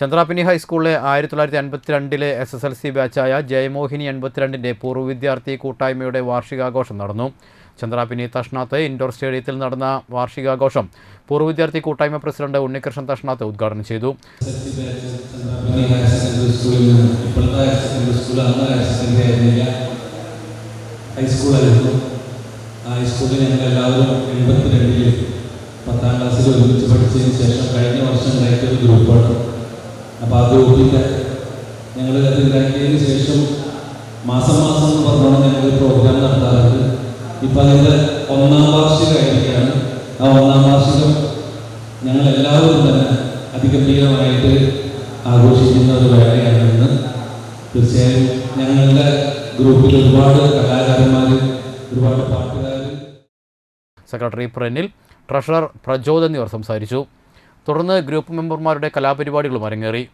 ചന്ദ്രാപിനി ഹൈസ്കൂളിലെ ആയിരത്തി തൊള്ളായിരത്തി അൻപത്തിരണ്ടിലെ എസ് എസ് എൽ സി ബാച്ചായ ജയമോഹിനി എൺപത്തിരണ്ടിന്റെ പൂർവ വിദ്യാർത്ഥി കൂട്ടായ്മയുടെ വാർഷികാഘോഷം നടന്നു. ചന്ദ്രാപിനി തഷ്ണാത്ത് ഇൻഡോർ സ്റ്റേഡിയത്തിൽ നടന്ന വാർഷികാഘോഷം പൂർവ വിദ്യാർത്ഥി കൂട്ടായ്മ പ്രസിഡന്റ് ഉണ്ണികൃഷ്ണൻ തഷ്ണാത്ത് ഉദ്ഘാടനം ചെയ്തു. ഹൈസ്കൂളായിരുന്നു ഹൈസ്കൂളിൽ ഞങ്ങൾ എല്ലാവരും എൺപത്തിരണ്ടിൽ പത്താം ക്ലാസ്സിൽ ഒരുമിച്ച് പഠിച്ചതിന് ശേഷം കഴിഞ്ഞ വർഷം ഗ്രൂപ്പാണ്. അപ്പോൾ ആ ഗ്രൂപ്പിന്റെ ഞങ്ങൾ ഉണ്ടാക്കിയതിന് ശേഷം മാസം മാസം എന്ന് പറഞ്ഞാൽ ഞങ്ങൾ പ്രോഗ്രാം നടത്താറുണ്ട്. ഇപ്പം അതിന്റെ ഒന്നാം വാർഷികമായിരിക്കുകയാണ് ആ ഒന്നാം വാർഷികം ഞങ്ങൾ എല്ലാവരും തന്നെ അതിഗംഭീരമായിട്ട് ആഘോഷിക്കുന്ന ഒരു വേളയാണെന്ന് തീർച്ചയായും ഞങ്ങളുടെ ഗ്രൂപ്പിൽ ഒരുപാട് കലാകാരന്മാർ ഒരുപാട് പാട്ടുകാർ സെക്രട്ടറി പ്രനിൽ ട്രഷറർ പ്രചോദ് എന്നിവർ സംസാരിച്ചു. തുടർന്ന് ഗ്രൂപ്പ് മെമ്പർമാരുടെ കലാപരിപാടികളും അരങ്ങേറി.